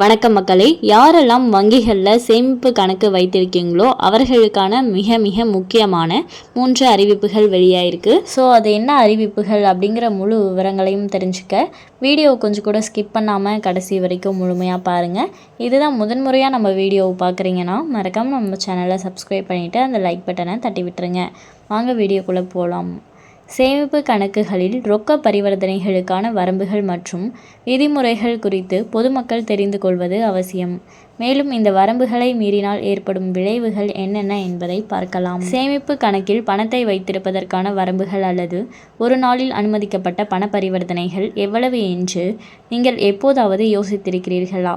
வணக்கம் மக்களே யாரெல்லாம் வங்கிகளில் சேமிப்பு கணக்கு வைத்திருக்கீங்களோ அவர்களுக்கான மிக மிக முக்கியமான மூன்று அறிவிப்புகள் வெளியாயிருக்கு. ஸோ அது என்ன அறிவிப்புகள் அப்படிங்கிற முழு விவரங்களையும் தெரிஞ்சுக்க வீடியோ கொஞ்சம் கூட ஸ்கிப் பண்ணாமல் கடைசி வரைக்கும் முழுமையாக பாருங்கள் இதுதான் முதன்முறையாக நம்ம வீடியோவை பார்க்குறீங்கன்னா மறக்காமல் நம்ம சேனலை சப்ஸ்கிரைப் பண்ணிவிட்டு அந்த லைக் பட்டனை தட்டி விட்டுருங்க. வாங்க வீடியோக்குள்ளே போகலாம் சேமிப்பு கணக்குகளில் ரொக்க பரிவர்த்தனைகளுக்கான வரம்புகள் மற்றும் விதிமுறைகள் குறித்து பொதுமக்கள் தெரிந்து கொள்வது அவசியம். மேலும் இந்த வரம்புகளை மீறினால் ஏற்படும் விளைவுகள் என்னென்ன என்பதை பார்க்கலாம். சேமிப்பு கணக்கில் பணத்தை வைத்திருப்பதற்கான வரம்புகள் அல்லது ஒரு நாளில் அனுமதிக்கப்பட்ட பண பரிவர்த்தனைகள் எவ்வளவு என்று நீங்கள் எப்போதாவது யோசித்திருக்கிறீர்களா?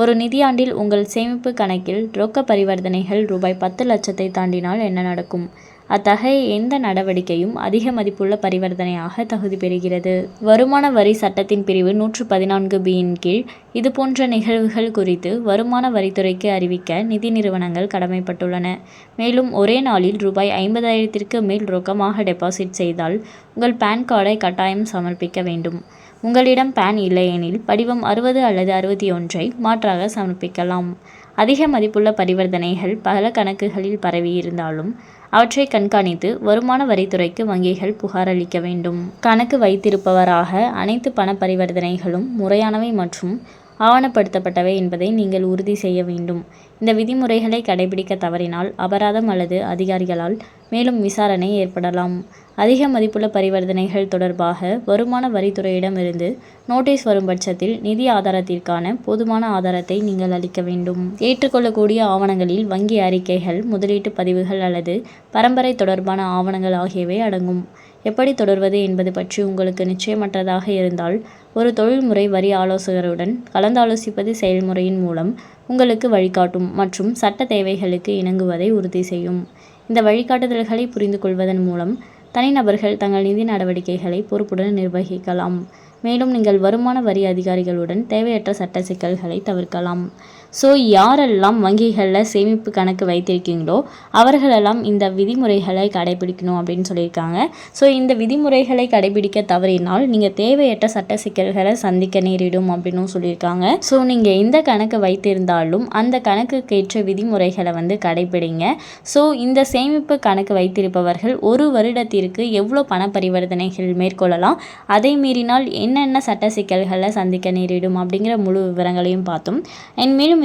ஒரு நிதியாண்டில் உங்கள் சேமிப்பு கணக்கில் ரொக்க பரிவர்த்தனைகள் ரூபாய் பத்து லட்சத்தை தாண்டினால் என்ன நடக்கும்? அத்தகைய எந்த நடவடிக்கையும் அதிக மதிப்புள்ள பரிவர்த்தனையாக தகுதி பெறுகிறது. வருமான வரி சட்டத்தின் பிரிவு நூற்று பதினான்கு பியின் கீழ் இதுபோன்ற நிகழ்வுகள் குறித்து வருமான வரித்துறைக்கு அறிவிக்க நிதி நிறுவனங்கள் கடமைப்பட்டுள்ளன. மேலும் ஒரே நாளில் ரூபாய் ஐம்பதாயிரத்திற்கு மேல் ரொக்கமாக டெபாசிட் செய்தால் உங்கள் பேன் கார்டை கட்டாயம் சமர்ப்பிக்க வேண்டும். உங்களிடம் பேன் இல்லையெனில் படிவம் அறுபது அல்லது அறுபத்தி ஒன்றை மாற்றாக சமர்ப்பிக்கலாம். அதிக மதிப்புள்ள பரிவர்த்தனைகள் பல கணக்குகளில் பரவி இருந்தாலும் அவற்றை கண்காணித்து வருமான வரித்துறைக்கு வங்கிகள் புகார் அளிக்க வேண்டும். கணக்கு வைத்திருப்பவராக அனைத்து பண பரிவர்த்தனைகளும் முறையானவை மற்றும் ஆவணப்படுத்தப்பட்டவை என்பதை நீங்கள் உறுதி செய்ய வேண்டும். இந்த விதிமுறைகளை கடைபிடிக்க தவறினால் அபராதம் அல்லது அதிகாரிகளால் மேலும் விசாரணை ஏற்படலாம். அதிக மதிப்புள்ள பரிவர்த்தனைகள் தொடர்பாக வருமான வரித்துறையிடமிருந்து நோட்டீஸ் வரும் பட்சத்தில் நிதி ஆதாரத்திற்கான போதுமான ஆதாரத்தை நீங்கள் அளிக்க வேண்டும். ஏற்றுக்கொள்ளக்கூடிய ஆவணங்களில் வங்கி அறிக்கைகள் முதலீட்டு பதிவுகள் அல்லது பரம்பரை தொடர்பான ஆவணங்கள் ஆகியவை அடங்கும். எப்படி தொடர்வது என்பது பற்றி உங்களுக்கு நிச்சயமற்றதாக இருந்தால் ஒரு தொழில்முறை வரி ஆலோசகருடன் கலந்தாலோசிப்பது செயல்முறையின் மூலம் உங்களுக்கு வழிகாட்டும் மற்றும் சட்ட தேவைகளுக்கு இணங்குவதை உறுதி செய்யும். இந்த வழிகாட்டுதல்களை புரிந்து கொள்வதன் மூலம் தனிநபர்கள் தங்கள் நிதி நடவடிக்கைகளை பொறுப்புடன் நிர்வகிக்கலாம். மேலும் நீங்கள் வருமான வரி அதிகாரிகளுடன் தேவையற்ற சட்ட சிக்கல்களை தவிர்க்கலாம். ஸோ யாரெல்லாம் வங்கிகளில் சேமிப்பு கணக்கு வைத்திருக்கீங்களோ அவர்களெல்லாம் இந்த விதிமுறைகளை கடைபிடிக்கணும் அப்படின்னு சொல்லியிருக்காங்க. ஸோ இந்த விதிமுறைகளை கடைபிடிக்க தவறினால் நீங்கள் தேவையற்ற சட்ட சிக்கல்களை சந்திக்க நேரிடும் அப்படின்னும் சொல்லியிருக்காங்க. ஸோ நீங்கள் எந்த கணக்கு வைத்திருந்தாலும் அந்த கணக்குக்கேற்ற விதிமுறைகளை வந்து கடைபிடிங்க. ஸோ இந்த சேமிப்பு கணக்கு வைத்திருப்பவர்கள் ஒரு வருடத்திற்கு எவ்வளோ பண பரிவர்த்தனைகள் மேற்கொள்ளலாம் அதை மீறினால் என்னென்ன சட்ட சிக்கல்களை சந்திக்க நேரிடும் அப்படிங்கிற முழு விவரங்களையும் பார்த்தோம். அண்ட் மேலும்